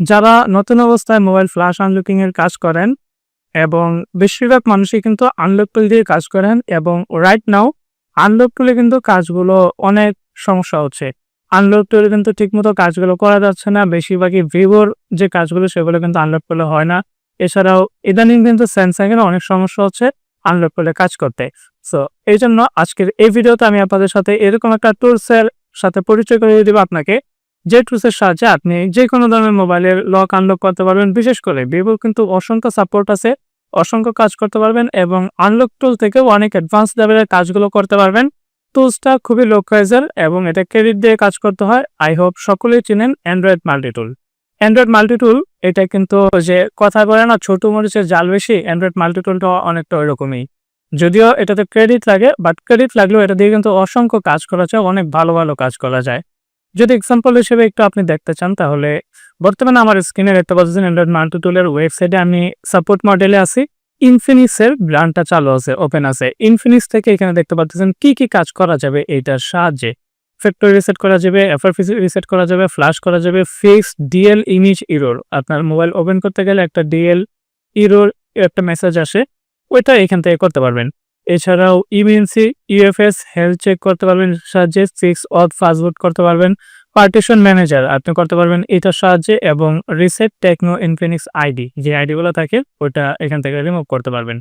যারা নতুন অবস্থায় মোবাইল ফ্ল্যাশ আনলকিং এর কাজ করেন এবং বেশিরভাগ মানুষই কিন্তু আনলক টুল দিয়ে কাজ করেন এবং রাইট নাও আনলক টুলে কিন্তু কাজগুলো অনেক সমস্যা হচ্ছে। আনলক টুলে কিন্তু ঠিকমতো কাজগুলো করা যাচ্ছে না, বেশিরভাগই ভিভোর যে কাজগুলো সেগুলো কিন্তু আনলক টুলে হয় না। এছাড়াও ইদানিং কিন্তু স্যামসাং এর অনেক সমস্যা হচ্ছে আনলক টুলে কাজ করতে। সো এই জন্য আজকের এই ভিডিওতে আমি আপনাদের সাথে এরকম একটা টুলসের সাথে পরিচয় করে দিব আপনাকে। যে টুলসের সাহায্যে আপনি যে কোনো ধরনের মোবাইলের লক আনলক করতে পারবেন, বিশেষ করে ভিভোর কিন্তু অসংখ্য সাপোর্ট আছে, অসংখ্য কাজ করতে পারবেন এবং আনলক টুল থেকেও অনেক অ্যাডভান্স লেভেলের কাজগুলো করতে পারবেন। টুলসটা খুবই লো প্রাইজের এবং এটা ক্রেডিট দিয়ে কাজ করতে হয়। আই হোপ সকলেই চিনেন android multi tool android multi tool এটা কিন্তু যে কথা বলে না, ছোট মরিচের জাল বেশি অ্যান্ড্রয়েড মাল্টি টুলটা অনেকটা ওইরকমই। যদিও এটাতে ক্রেডিট লাগে বাট ক্রেডিট লাগলেও এটা দিয়ে কিন্তু অসংখ্য কাজ করা যায়, অনেক ভালো ভালো কাজ করা যায়। যদি এক্সাম্পল হিসেবে একটু আপনি দেখতে চান, তাহলে বর্তমানে আমার স্ক্রিনে দেখতে পাচ্ছেন অ্যান্ড্রয়েড মাল্টি টুলের ওয়েবসাইটে আমি সাপোর্ট মডেলে আছি। ইনফিনিক্সের ব্র্যান্ডটা চালু আছে ওপেন আছে। ইনফিনিক্স থেকে এখানে দেখতে পাচ্ছেন কি কি কাজ করা যাবে এইটার সাহায্যে। ফ্যাক্টরি রিসেট করা যাবে এফআরপি রিসেট করা যাবে ফ্ল্যাশ করা যাবে ফিক্স ডিএল ইমেজ ইরোর আপনার মোবাইল ওপেন করতে গেলে একটা ডিএল ইরোর একটা মেসেজ আসে, ওইটা এখান থেকে করতে পারবেন। এছাড়াও ইমিউনসি ইউএফএস হেলথ চেক করতে পারবেন, সাহায্যে সিক্স অথ ফাস্টবুট করতে পারবেন পার্টিশন ম্যানেজার আপনি করতে পারবেন এটার সাহায্যে এবং রিসেট টেকনো ইনফিনিক্স আইডি যে আইডিগুলো থাকে ওটা এখান থেকে রিমুভ করতে পারবেন।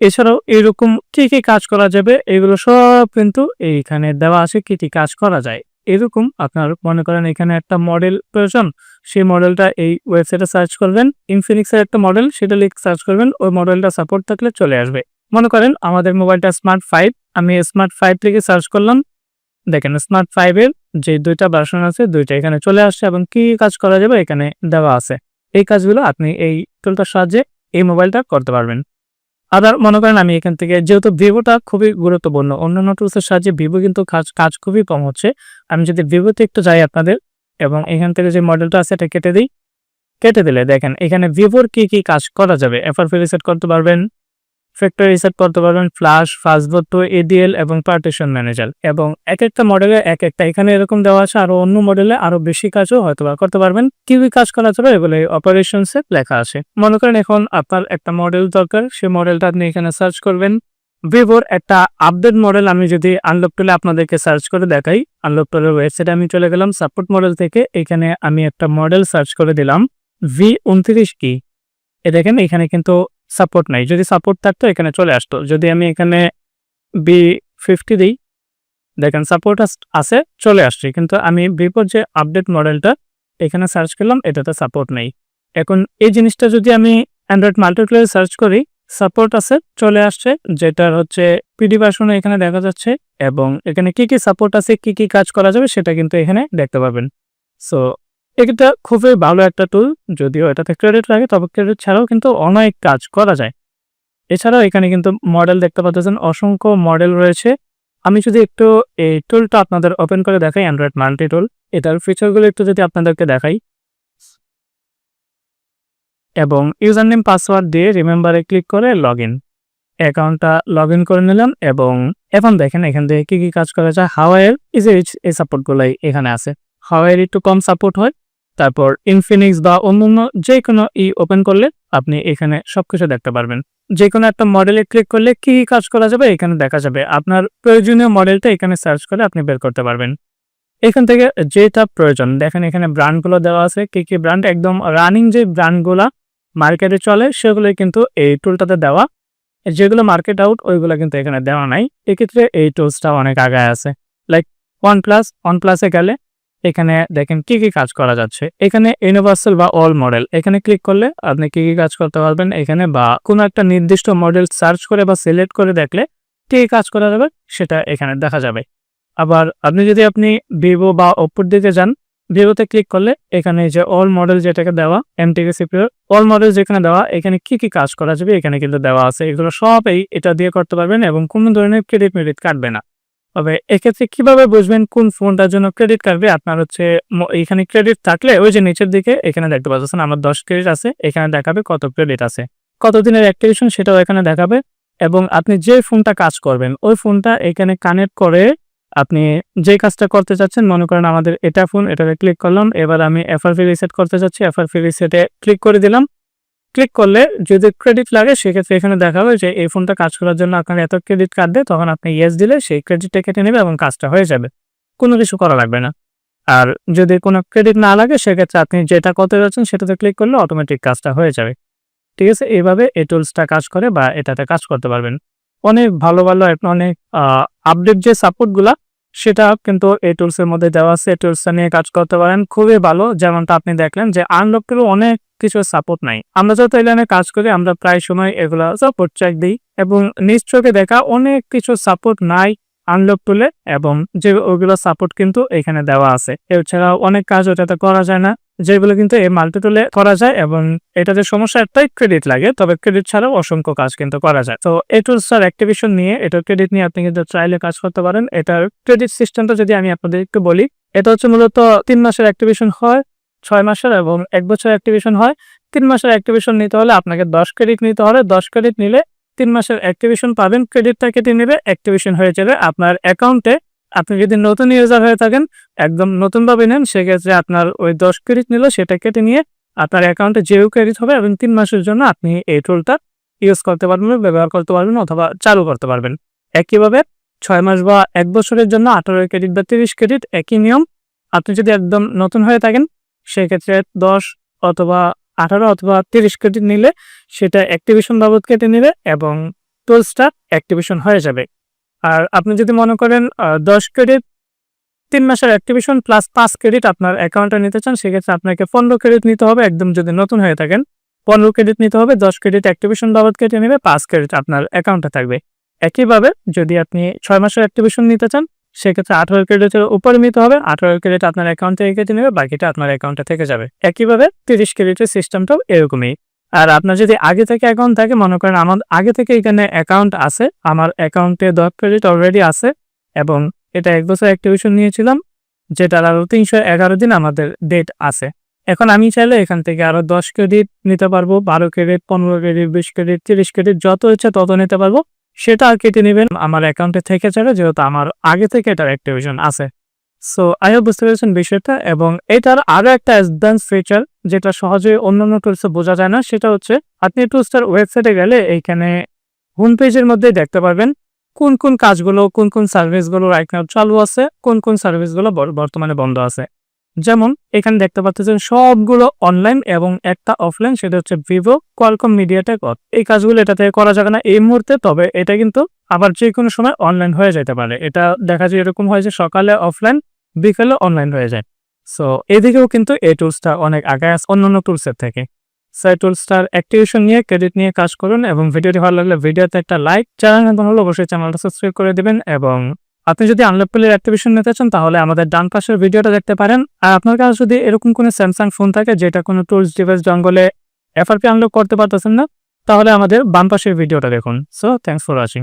এছাড়াও এরকম কি কি কাজ করা যাবে এগুলো সব কিন্তু এইখানে দেওয়া আছে কি কি কাজ করা যায়। এরকম আপনার মনে করেন এখানে একটা মডেল প্রয়োজন, সেই মডেলটা এই ওয়েবসাইটে সার্চ করবেন ইনফিনিক্সের একটা মডেল সেটা লিখ সার্চ করবেন, ওই মডেলটা সাপোর্ট থাকলে চলে আসবে। মনে করেন আমাদের মোবাইলটা স্মার্ট ফাইভ আমি স্মার্ট ফাইভ থেকে সার্চ করলাম। দেখেন স্মার্ট ফাইভের যে দুইটা ভার্সন আছে, দুইটা এখানে চলে আসছে এবং কি কাজ করা যাবে? এখানে দেওয়া আছে। এই কাজগুলো আপনি এই টুলটার সাহায্যে এই মোবাইলটা করতে পারবেন। আবার মনে করেন আমি এখান থেকে যেহেতু ভিভোটা খুবই গুরুত্বপূর্ণ, অন্যান্য টুলসের সাহায্যে ভিভো কিন্তু কাজ কাজ খুবই কম হচ্ছে। আমি যদি ভিভোতে একটু যাই আপনাদের, এবং এখান থেকে যে মডেলটা আছে এটা কেটে দিই। কেটে দিলে দেখেন এখানে ভিভোর কি কি কাজ করা যাবে? এফআরপি রিসেট করতে পারবেন। ফ্যাক্টরি রিসেট করতে পারবেন ফ্লাশ ফাস্টবোর্ড টু এডিএল এবং পার্টিশন ম্যানেজার এবং এক একটা মডেলে এক একটা এখানে এরকম দেওয়া আছে, আরও অন্য মডেলে আরও বেশি কাজও হয়তো করতে পারবেন। কি কি কাজ করা যাবে এগুলো অপারেশনসে লেখা আছে। মনে করেন এখন আপনার একটা মডেল দরকার সেই মডেলটা আপনি এখানে সার্চ করবেন। ভিভোর একটা আপডেট মডেল আমি যদি আনলক টুলে আপনাদেরকে সার্চ করে দেখাই আনলক টুলের ওয়েবসাইটে আমি চলে গেলাম সাপোর্ট মডেল থেকে। এখানে আমি একটা মডেল সার্চ করে দিলাম ভি উনত্রিশ কি এ দেখেন, এখানে কিন্তু সাপোর্ট নাই। যদি সাপোর্ট থাকতো, এখানে চলে আসতো। যদি আমি এখানে বি ফিফটি দিই, দেখেন সাপোর্ট আছে, চলে আসছে। কিন্তু আমি ভিভোর যে আপডেট মডেলটা এখানে সার্চ করলাম, এটাতে সাপোর্ট নেই। এখন এই জিনিসটা যদি আমি অ্যান্ড্রয়েড মাল্টিপ্লেয়ার সার্চ করি সাপোর্ট আছে, চলে আসছে, যেটার হচ্ছে পিডি ভার্সনে এখানে দেখা যাচ্ছে, এবং এখানে কি কি সাপোর্ট আছে, কি কি কাজ করা যাবে, সেটা কিন্তু এখানে দেখতে পাবেন। সো এটা খুবই ভালো একটা টুল যদিও এটাতে ক্রেডিট লাগে, তবে ক্রেডিট ছাড়াও কিন্তু অনেক কাজ করা যায়। এছাড়াও এখানে কিন্তু মডেল দেখতে পাচ্ছেন, অসংখ্য মডেল রয়েছে। আমি যদি একটু এই টুলটা আপনাদের ওপেন করে দেখাই অ্যান্ড্রয়েড মাল্টি টুল এটার ফিচারগুলো একটু যদি আপনাদেরকে দেখাই। এবং ইউজার নেম পাসওয়ার্ড দিয়ে রিমেম্বারে ক্লিক করে লগ ইন অ্যাকাউন্টটা লগ ইন করে নিলাম এবং এখন দেখেন, এখান থেকে কি কি কাজ করা যায় হাওয়াইয়ের যে এই সাপোর্টগুলাই এখানে আছে। হাওয়াইয়ের একটু কম সাপোর্ট হয়। তারপর ইনফিনিক্স বা অন্যান্য যে কোনো ই ওপেন করলে আপনি এখানে সবকিছু দেখতে পারবেন। যে কোনো একটা মডেলে ক্লিক করলে কি কি কাজ করা যাবে এখানে দেখা যাবে। আপনার প্রয়োজনীয় মডেলটা এখানে সার্চ করে আপনি বের করতে পারবেন। এখান থেকে যেটা প্রয়োজন, দেখেন এখানে ব্র্যান্ডগুলো দেওয়া আছে। কি কি ব্র্যান্ড একদম রানিং যে ব্র্যান্ডগুলো মার্কেটে চলে, সেগুলোই কিন্তু এই টুলটাতে দেওয়া। যেগুলো মার্কেট আউট ওইগুলো কিন্তু এখানে দেওয়া নাই। এক্ষেত্রে এই টুলসটা অনেক আগায় আছে। লাইক ওয়ান প্লাস ওয়ান প্লাসে গেলে এখানে দেখেন কি কি কাজ করা যাচ্ছে। এখানে ইউনিভার্সাল বা অল মডেল এখানে ক্লিক করলে আপনি কি কি কাজ করতে পারবেন এখানে বা কোনো একটা নির্দিষ্ট মডেল সার্চ করে বা সিলেক্ট করে দেখলে কি কাজ করা যাবে সেটা এখানে দেখা যাবে। আবার আপনি যদি আপনি ভিভো বা ওপ্পোর দিকে যান ভিভোতে ক্লিক করলে এখানে যে অল মডেল যেটাকে দেওয়া এমটিকে সিপিওর অল মডেল যেখানে দেওয়া, এখানে কি কি কাজ করা যাবে এখানে কিন্তু দেওয়া আছে। এগুলো সবই এটা দিয়ে করতে পারবেন এবং কোনো ধরনের ক্রেডিট মেডিট কাটবে না। তবে এক্ষেত্রে কীভাবে বুঝবেন কোন ফোনটার জন্য ক্রেডিট কাটবে আপনার হচ্ছে এখানে ক্রেডিট থাকলে ওই যে নিচের দিকে এখানে দেখতে পাচ্ছেন আমার দশ ক্রেডিট আছে, এখানে দেখাবে কত ক্রেডিট আছে। কত দিনের অ্যাক্টিভেশন সেটাও এখানে দেখাবে এবং আপনি যে ফোনটা কাজ করবেন, ওই ফোনটা এখানে কানেক্ট করে আপনি যে কাজটা করতে চাচ্ছেন, মনে করেন আমাদের এটা ফোন এটাতে ক্লিক করলাম, এবার আমি এফআরপি রিসেট করতে চাচ্ছি এফআরপি রিসেটে ক্লিক করে দিলাম ক্লিক করলে যদি ক্রেডিট লাগে, সেক্ষেত্রে এখানে দেখা হবে যে এই ফোনটা কাজ করার জন্য আপনার এত ক্রেডিট কার্ড দেয়, তখন আপনি ইয়েস দিলে সেই ক্রেডিটটা কেটে নেবে এবং কাজটা হয়ে যাবে। কোনো কিছু করা লাগবে না। আর যদি কোনো ক্রেডিট না লাগে, সেক্ষেত্রে আপনি যেটা করতে যাচ্ছেন, সেটাতে ক্লিক করলে অটোমেটিক কাজটা হয়ে যাবে। ঠিক আছে? এইভাবে এই টুলসটা কাজ করে বা এটাতে কাজ করতে পারবেন। অনেক ভালো ভালো, অনেক আপডেট যে সাপোর্টগুলা সেটা কিন্তু এই টুলসের মধ্যে দেওয়া আছে। এই টুলসটা নিয়ে কাজ করতে পারেন, খুবই ভালো। যেমনটা আপনি দেখলেন যে আনলকেরও অনেক কিছু সাপোর্ট নাই। আমরা যত এই লাইনে কাজ করি, আমরা প্রায় সময় এগুলো সাপোর্ট চেক দিই এবং নিজ চোখে দেখা অনেক কিছু সাপোর্ট নাই। আনলক টুলে এবং যে ওগুলো সাপোর্ট কিন্তু এখানে দেওয়া আছে। এছাড়াও অনেক কাজ ওটাতে করা যায় না। যেগুলো কিন্তু এই মাল্টি টুলে করা যায় এবং এটাতে সমস্যা একটাই ক্রেডিট লাগে। তবে ক্রেডিট ছাড়াও অসংখ্য কাজ কিন্তু করা যায়। তো এই টুলসটার অ্যাক্টিভেশন নিয়ে, এটার ক্রেডিট নিয়ে আপনি কিন্তু চাইলে কাজ করতে পারেন। এটার ক্রেডিট সিস্টেমটা যদি আমি আপনাদের একটু বলি, এটা হচ্ছে মূলত তিন মাসের অ্যাক্টিভেশন হয়, ছয় মাসের এবং এক বছর অ্যাক্টিভেশন হয়। তিন মাসের অ্যাক্টিভেশন নিতে হলে আপনাকে দশ ক্রেডিট নিতে হবে। দশ ক্রেডিট নিলে তিন মাসের অ্যাক্টিভেশন পাবেন ক্রেডিটটা কেটে নেবে অ্যাক্টিভেশন হয়ে যাবে আপনার অ্যাকাউন্টে আপনি যদি নতুন ইউজার হয়ে থাকেন, একদম নতুনভাবে নেন, সেক্ষেত্রে আপনার ওই দশ ক্রেডিট নিল, সেটা কেটে নিয়ে আপনার অ্যাকাউন্টে যেও ক্রেডিট হবে এবং তিন মাসের জন্য আপনি এই টুলটা ইউজ করতে পারবেন, ব্যবহার করতে পারবেন অথবা চালু করতে পারবেন। একইভাবে ছয় মাস বা এক বছরের জন্য আঠারো ক্রেডিট বা তিরিশ ক্রেডিট একই নিয়ম। আপনি যদি একদম নতুন হয়ে থাকেন, সেক্ষেত্রে দশ অথবা আঠারো অথবা তিরিশ ক্রেডিট নিলে সেটা অ্যাক্টিভেশন বাবদ কেটে নেবে এবং টুলসটা অ্যাক্টিভেশন হয়ে যাবে। আর আপনি যদি মনে করেন দশ ক্রেডিট তিন মাসের অ্যাক্টিভেশন প্লাস পাঁচ ক্রেডিট আপনার অ্যাকাউন্টে নিতে চান, সেক্ষেত্রে আপনাকে পনেরো ক্রেডিট নিতে হবে, একদম যদি নতুন হয়ে থাকেন, পনেরো ক্রেডিট নিতে হবে, দশ ক্রেডিট অ্যাক্টিভেশন বাবদ কেটে নেবে পাঁচ ক্রেডিট আপনার অ্যাকাউন্টে থাকবে। একইভাবে যদি আপনি ছয় মাসের অ্যাক্টিভেশন নিতে চান সেক্ষেত্রে আঠারো ক্রেডিটের উপরে নিতে হবে। আঠারো ক্রেডিট আপনার অ্যাকাউন্ট থেকে কেটে নেবে, বাকিটা আপনার অ্যাকাউন্টে থেকে যাবে। একইভাবে তিরিশ ক্রেডিটের সিস্টেমটাও এরকমই। আর আপনার যদি আগে থেকে অ্যাকাউন্ট থাকে, মনে করেন আমার আগে থেকে এখানে অ্যাকাউন্ট আছে, আমার অ্যাকাউন্টে দশ ক্রেডিট অলরেডি আছে এবং এটা এক বছর অ্যাক্টিভেশন নিয়েছিলাম, যেটার আরও তিনশো এগারো দিন আমাদের ডেট আছে। এখন আমি চাইলে এখান থেকে আরও দশ ক্রেডিট নিতে পারব, বারো ক্রেডিট পনেরো ক্রেডিট বিশ ক্রেডিট তিরিশ ক্রেডিট যত ইচ্ছা তত নিতে পারব। সেটা আর কেটে নেবেন। আমার অ্যাকাউন্টে থেকে যাবে, যেহেতু আমার আগে থেকে এটার অ্যাক্টিভেশন আছে। সো আই হোপ বুঝতে পেরেছেন বিষয়টা এবং এটার আরও একটা অ্যাডভান্স ফিচার যেটা সহজে অন্যান্য টুলসে বোঝা যায় না, সেটা হচ্ছে আপনি টুলসটার ওয়েবসাইটে গেলে এইখানে হোম পেজের মধ্যে দেখতে পারবেন কোন কোন কাজগুলো, কোন কোন সার্ভিসগুলো রাইট নাও চালু আছে, কোন কোন সার্ভিসগুলো বর- বর্তমানে বন্ধ আছে। যেমন, এখানে দেখতে পাচ্ছেন সবগুলো অনলাইন এবং একটা অফলাইন সেটা হচ্ছে ভিভো কোয়ালকম মিডিয়াটেক এই কাজগুলো এটা থেকে করা যাবে না এই মুহূর্তে, তবে এটা কিন্তু আবার যে কোনো সময় অনলাইন হয়ে যেতে পারে। এটা দেখা যায় এরকম হয় যে সকালে অফলাইন বিকালে অনলাইন হয়ে যায়। সো এদিকেও কিন্তু এই টুলসটা অনেক আগে আছে অন্যান্য টুলসের থেকে। সাই টুলসটার অ্যাক্টিভেশন নিয়ে ক্রেডিট নিয়ে কাজ করুন এবং ভিডিওটি ভালো লাগলে ভিডিওতে একটা লাইক চ্যানেল হলে অবশ্যই চ্যানেলটা সাবস্ক্রাইব করে দিবেন এবং আপনি যদি আনলকপেলের অ্যাক্টিভেশন নিতে চান, তাহলে আমাদের ডান পাশের ভিডিওটা দেখতে পারেন। আর আপনার কাছে যদি এরকম কোনো স্যামসাং ফোন থাকে, যেটা কোনো টুলস ডিভাইস জঙ্গলে এফআরপি আনলক করতে পারতেছেন না, তাহলে আমাদের বাম পাশের ভিডিওটা দেখুন। So thanks for watching